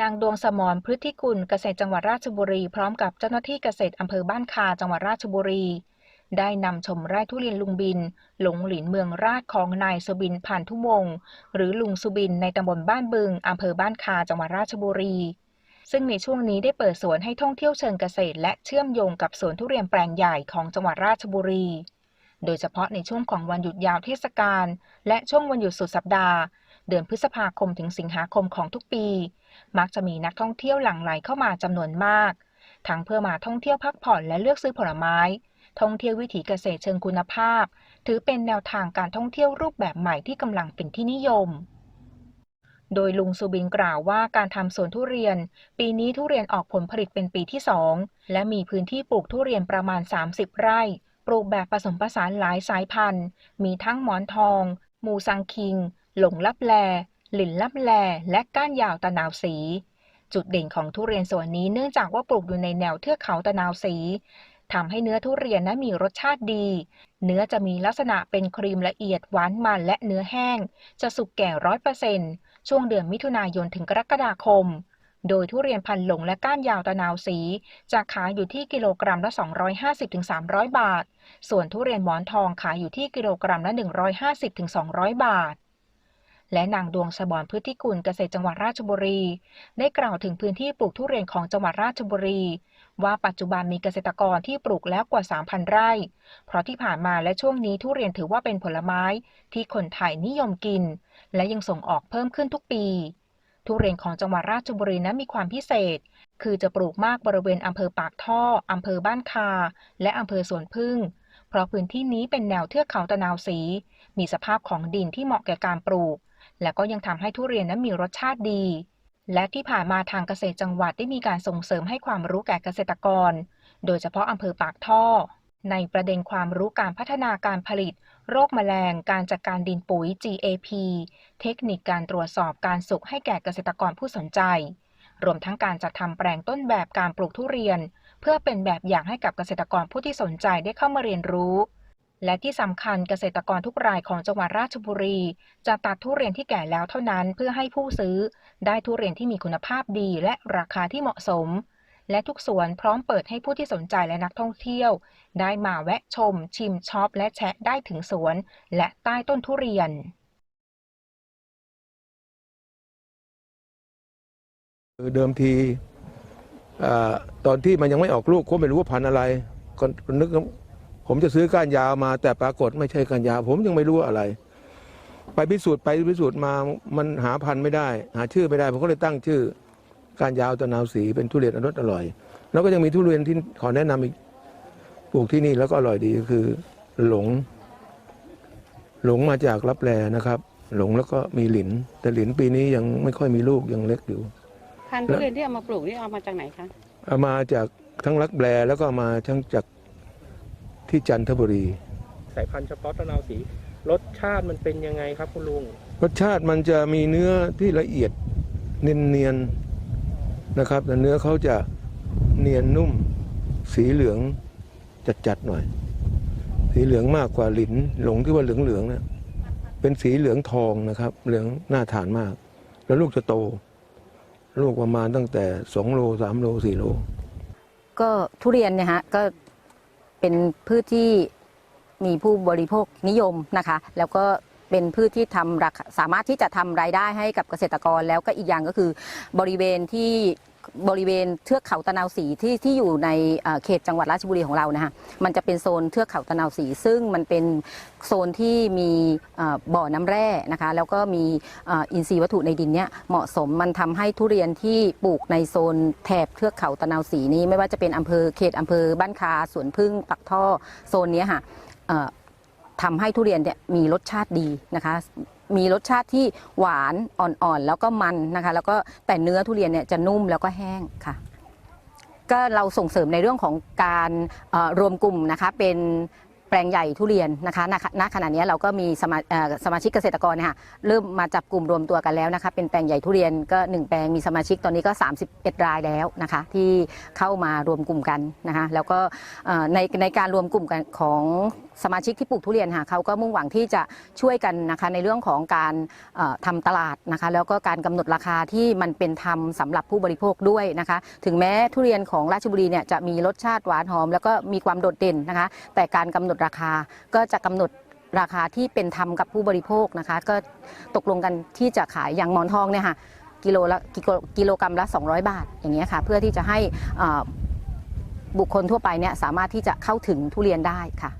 นางดวงสมรพฤทธิกุลเกษตรจังหวัดราชบุรี พร้อมกับเจ้าหน้าที่เกษตรอำเภอบ้านคาจังหวัดราชบุรี ได้นำชมไร่ทุเรียนลุงบิน หลงหลินเมืองราชของนายสุบินผ่านทุวงหรือลุงสุบินในตำบลบ้านบึงอำเภอบ้านคาจังหวัดราชบุรี ซึ่งในช่วงนี้ได้เปิดสวนให้ท่องเที่ยวเชิงเกษตร และเชื่อมโยงกับสวนทุเรียนแปลงใหญ่ของจังหวัดราชบุรี โดยเฉพาะในช่วงของวันหยุดยาวเทศกาลและช่วงวันหยุดสุดสัปดาห์ เดือนพฤษภาคมถึงสิงหาคมของทุกปี มักจะมีนักท่องเที่ยวหลั่งไหลเข้ามาจำนวนมาก ทั้งเพื่อมาท่องเที่ยวพักผ่อนและเลือกซื้อผลไม้ ท่องเที่ยววิถีเกษตรเชิงคุณภาพ ถือเป็นแนวทางการท่องเที่ยวรูปแบบใหม่ที่กำลังเป็นที่นิยม โดยลุงสุบินกล่าวว่าการทำสวนทุเรียน ปีนี้ทุเรียนออกผลผลิตเป็นปีที่2และมีพื้นที่ปลูกทุเรียนประมาณ 30 ไร่ ปลูกแบบผสมผสานหลายสายพันธุ์ มีทั้งหมอนทอง มูซังคิง หลงลับแล หลินลับแล และก้านยาวตะนาวสี จุดเด่นของทุเรียนส่วนนี้เนื่องจากว่าปลูกอยู่ในแนวเทือกเขาตะนาวสีทำให้เนื้อทุเรียนนั้นมีรสชาติดี เนื้อจะมีลักษณะเป็นครีมละเอียดหวานมันและเนื้อแห้ง จะสุกแก่ร้อยเปอร์เซ็นต์ช่วงเดือนมิถุนายนถึงกรกฎาคม โดยทุเรียนพันหลงและก้านยาวตะนาวสี จะขายอยู่ที่กิโลกรัมละ 250-300 บาท ส่วนทุเรียนหมอนทองขายอยู่ที่กิโลกรัมละ 150-200 บาท และนางดวงสบรพฤติกุลเกษตรจังหวัดราชบุรี ได้กล่าวถึงพื้นที่ปลูกทุเรียนของจังหวัดราชบุรี ว่าปัจจุบันมีเกษตรกรที่ปลูกแล้วกว่า 3,000 ไร่ เพราะที่ผ่านมาและช่วงนี้ทุเรียนถือว่าเป็นผลไม้ที่คนไทยนิยมกิน และยังส่งออกเพิ่มขึ้นทุกปี ทุเรียนของจังหวัดราชบุรีนั้นมีความพิเศษ คือจะปลูกมากบริเวณอำเภอปากท่ออำเภอบ้านคา และอำเภอสวนพึ่งเพราะพื้นที่นี้เป็นแนวเทือกเขาตะนาวสี มีสภาพของดินที่เหมาะแก่การปลูก และก็ยังทำให้ทุเรียนนั้นมีรสชาติดี และที่ผ่านมาทางเกษตรจังหวัดได้มีการส่งเสริมให้ความรู้แก่เกษตรกร โดยเฉพาะอำเภอปากท่อ ในประเด็นความรู้การพัฒนาการผลิต โรคแมลง การจัดการดินปุ๋ย GAP เทคนิคการตรวจสอบการสุกให้แก่เกษตรกรผู้สนใจ รวมทั้งการจัดทำแปลงต้นแบบการปลูกทุเรียน เพื่อเป็นแบบอย่างให้กับเกษตรกรผู้ที่สนใจได้เข้ามาเรียนรู้ และที่สำคัญเกษตรกรทุกรายของจังหวัดราชบุรี จะตัดทุเรียนที่แก่แล้วเท่านั้นเพื่อให้ผู้ซื้อ ได้ทุเรียนที่มีคุณภาพดีและราคาที่เหมาะสม และทุกสวนพร้อมเปิดให้ผู้ที่สนใจและนักท่องเที่ยว ได้มาแวะชม ชิมช็อปและแชะได้ถึงสวน และใต้ต้นทุเรียนคือเดิมทีอตอนที่มันยังไม่ออกลูกก็ไม่รู้ว่าพันธุ์อะไรก็ก็นึกว่า ผมจะซื้อก้านยาวมา แต่ปรากฏไม่ใช่ก้านยาว ผมยังไม่รู้ว่าอะไร ไปพิสูจน์ไปพิสูจน์มามันหาพันธุ์ไม่ได้ หาชื่อไม่ได้ ผมก็เลยตั้งชื่อก้านยาวตะนาวสีเป็นทุเรียนอร่อยอร่อย แล้วก็ยังมีทุเรียนที่ขอแนะนำอีกปลูกที่นี่แล้วก็อร่อยดีก็คือ หลง หลงมาจากรับแลนะครับ หลงแล้วก็มีหลิน แต่หลินปีนี้ยังไม่ค่อยมีลูกยังเล็กอยู่พันธุ์ทุเรียนที่เอามาปลูกนี่เอามาจากไหนคะเอามาจากทั้งรักแบลแล้วก็มาทั้งจาก ที่จันทบุรี สายพันธุ์เฉพาะตะนาวสี รสชาติมันเป็นยังไงครับคุณลุง รสชาติมันจะมีเนื้อที่ละเอียดเนียนๆนะครับ แต่เนื้อเขาจะเนียนนุ่ม สีเหลืองจัดๆหน่อย สีเหลืองมากกว่าหลินหลงที่ว่าเหลืองๆนะเป็นสีเหลืองทองนะครับ เหลืองน่าทานมาก แล้วลูกจะโต ลูกประมาณตั้งแต่สองโลสามโลสี่โล ก็ทุเรียนเนี่ยฮะก็ เป็นพืชที่มีผู้บริโภคนิยมนะคะ แล้วก็เป็นพืชที่ทำราคาสามารถที่จะทำรายได้ให้กับเกษตรกรแล้วก็อีกอย่างก็คือบริเวณที่ บริเวณเทือกเขาตะนาวสีที่ที่อยู่ในเขตจังหวัดราชบุรีของเรานะคะมันจะเป็นโซนเทือกเขาตะนาวสี ซึ่งมันเป็นโซนที่มีบ่อน้ำแร่นะคะแล้วก็มีอินทรีย์วัตถุในดินเนี่ยเหมาะสมมันทำให้ทุเรียนที่ปลูกในโซนแถบเทือกเขาตะนาวสีนี้ไม่ว่าจะเป็นอำเภอเขตอำเภอบ้านคาสวนพึ่งปักท่อโซนนี้ค่ะ ทำให้ทุเรียนเนี่ยมีรสชาติดีนะคะ มีรสชาติที่หวานอ่อนๆ แล้วก็มันนะคะ แล้วก็แต่เนื้อทุเรียนเนี่ยจะนุ่มแล้วก็แห้งค่ะ ก็เราส่งเสริมในเรื่องของการรวมกลุ่มนะคะเป็น แปลงใหญ่ทุเรียนนะคะณณขณะนี้เราก็มีสมาสมาชิกเกษตรกรนยคะเริ่มมาจับกลุ่มรวมตัวกันแล้วนะคะเป็นแปลงใหญ่ทุเรียนก็หนึ่งแปลงมีสมาชิกตอนนี้ก็ 31 รายแล้วนะคะที่เข้ามารวมกลุ่มกันนะคะแล้วก็ในในการรวมกลุ่มกันของสมาชิกที่ปลูกทุเรียนค่ะเขาก็มุ่งหวังที่จะช่วยกันนะคะในเรื่องของการเอ่อทำตลาดนะคะแล้วก็การกำหนดราคาที่มันเป็นธรรมสำหรับผู้บริโภคด้วยนะคะ ถึงแม้ทุเรียนของราชบุรีเนี่ยจะมีรสชาติหวานหอม แล้วก็มีความโดดเด่นนะคะแต่การกำหนดราคา ก็จะกำหนดราคาที่เป็นธรรมกับผู้บริโภคนะคะ ก็ตกลงกันที่จะขายอย่างหมอนทองเนี่ยค่ะกิโลละกิโลกิโลกรัมละ 200 บาทอย่างเงี้ยค่ะเพื่อที่จะให้บุคคลทั่วไปเนี่ยสามารถที่จะเข้าถึงทุเรียนได้ค่ะ